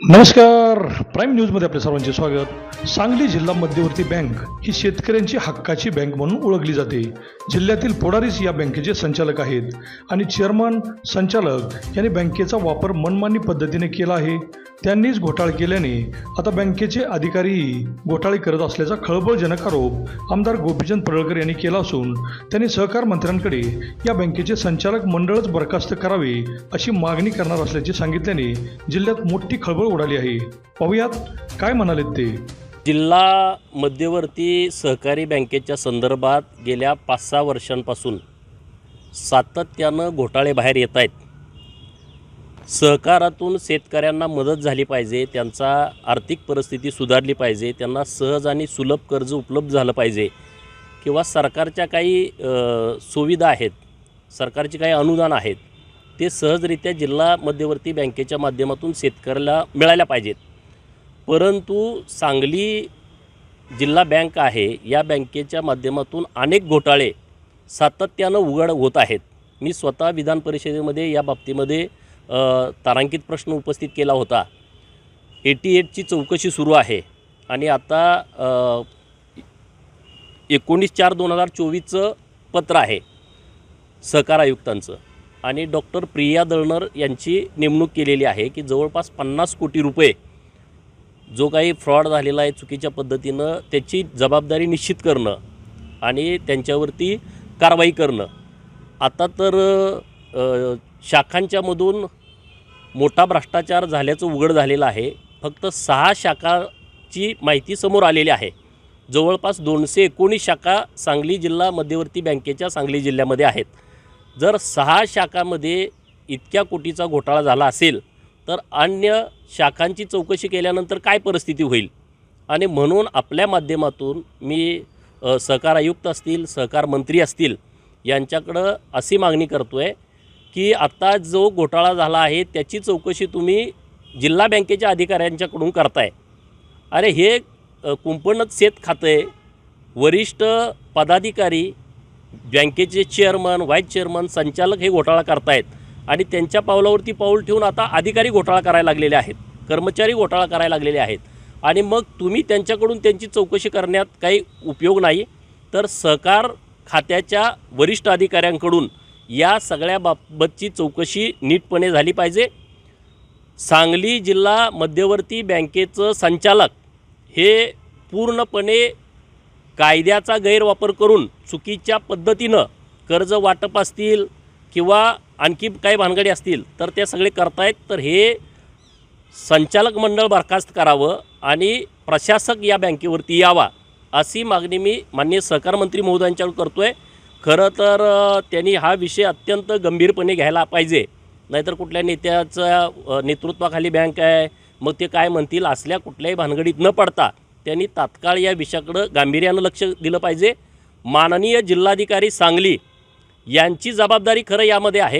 नमस्कार. प्राईम न्यूजमध्ये आपल्या सर्वांचे स्वागत. सांगली जिल्हा मध्यवर्ती बँक ही शेतकऱ्यांची हक्काची बँक म्हणून ओळखली जाते. जिल्ह्यातील पोडारीस या बँकेचे संचालक आहेत आणि चेअरमन संचालक यांनी बँकेचा वापर मनमानी पद्धतीने केला आहे. त्यांनीच घोटाळे केल्याने आता बँकेचे अधिकारीही घोटाळे करत असल्याचा खळबळजनक आरोप आमदार गोपीचंद पडळकर यांनी केला असून त्यांनी सहकार मंत्र्यांकडे या बँकेचे संचालक मंडळच बरखास्त करावे अशी मागणी करणार असल्याचे सांगितल्याने जिल्ह्यात मोठी खळबळ उडाली आहे. पाहुयात काय म्हणाले ते. जिल्हा मध्यवर्ती सहकारी बँकेच्या संदर्भात गेल्या पाच सहा वर्षांपासून सातत्यानं घोटाळे बाहेर येत आहेत. सहकारातून शेतकऱ्यांना मदत झाली पाहिजे त्यांचा आर्थिक परिस्थिती सुधारली पाहिजे त्यांना सहज आणि सुलभ कर्ज उपलब्ध झालं पाहिजे किंवा सरकारच्या काही सुविधा आहेत सरकारची काही अनुदान आहेत ते सहजरित्या जिल्हा मध्यवर्ती बँकेच्या माध्यमातून शेतकऱ्याला मिळायला पाहिजेत. परंतु सांगली जिल्हा बँक आहे या बँकेच्या माध्यमातून अनेक घोटाळे सातत्यानं उघड होत आहेत. मी स्वतः विधान परिषदेमध्ये या बाबतीमध्ये तारांकित प्रश्न उपस्थित केला होता. एटी एटची चौकशी सुरू आहे आणि आता एकोणीस चार दोन हजार चोवीसचं पत्र आहे सहकार आयुक्तांचं. आणि डॉक्टर प्रिया दळणर यांची नेमणूक केलेली आहे की जवळपास पन्नास कोटी रुपये जो काही फ्रॉड झालेला आहे चुकीच्या पद्धतीनं त्याची जबाबदारी निश्चित करणं आणि त्यांच्यावरती कारवाई करणं. आता तर शाखांच्यामधून मोठा भ्रष्टाचार झाल्याचं उघड झालेलं आहे. फक्त सहा शाखाची माहिती समोर आलेली आहे. जवळपास दोनशे एकोणीस शाखा सांगली जिल्हा मध्यवर्ती बँकेच्या सांगली जिल्ह्यामध्ये आहेत. जर सहा शाखामध्ये इतक्या कोटीचा घोटाळा झाला असेल तर अन्य शाखांची चौकशी केल्यानंतर काय परिस्थिती होईल? आणि म्हणून आपल्या माध्यमातून मी सहकार आयुक्त असतील सहकार मंत्री असतील यांच्याकडं अशी मागणी करतो आहे की आत्ता जो घोटाळा झाला आहे त्याची चौकशी तुम्ही जिल्हा बँकेच्या अधिकाऱ्यांच्याकडून करताय. अरे हे कुंपणच शेत खातं आहे वरिष्ठ पदाधिकारी बँकेचे चेअरमन व्हाईस चेअरमन संचालक हे घोटाळा करतायत. आणि त्यांच्या पावलावरती पाऊल ठेवून आता अधिकारी घोटाळा करायला लागलेले आहेत. कर्मचारी घोटाळा करायला लागलेले आहेत. आणि मग तुम्ही त्यांच्याकडून त्यांची चौकशी करण्यात काही उपयोग नाही तर सहकार खात्याच्या वरिष्ठ अधिकाऱ्यांकडून या सगळ्या बाबतची चौकशी नीटपणे झाली पाहिजे. सांगली जिल्हा मध्यवर्ती बँकेचं संचालक हे पूर्णपणे कायद्याचा गैरवापर करून चुकीच्या पद्धतीनं कर्ज वाटप असतील किंवा आणखी काही भानगडी असतील तर ते सगळे करतायत. तर हे संचालक मंडळ बरखास्त करावं आणि प्रशासक या बँकेवरती यावा अशी मागणी मी माननीय सहकार मंत्री महोदयांच्याकडून करतो आहे खरं तर त्यांनी हा विषय अत्यंत गंभीरपणे घ्यायला पाहिजे. नाहीतर कुठल्या नेत्याच्या नेतृत्वाखाली बँक आहे मग ते काय म्हणतील असल्या कुठल्याही भानगडीत न पडता त्यांनी तात्काळ या विषयाकडं गांभीर्यानं लक्ष दिलं पाहिजे. माननीय जिल्हाधिकारी सांगली यांची जबाबदारी खरं यामध्ये आहे.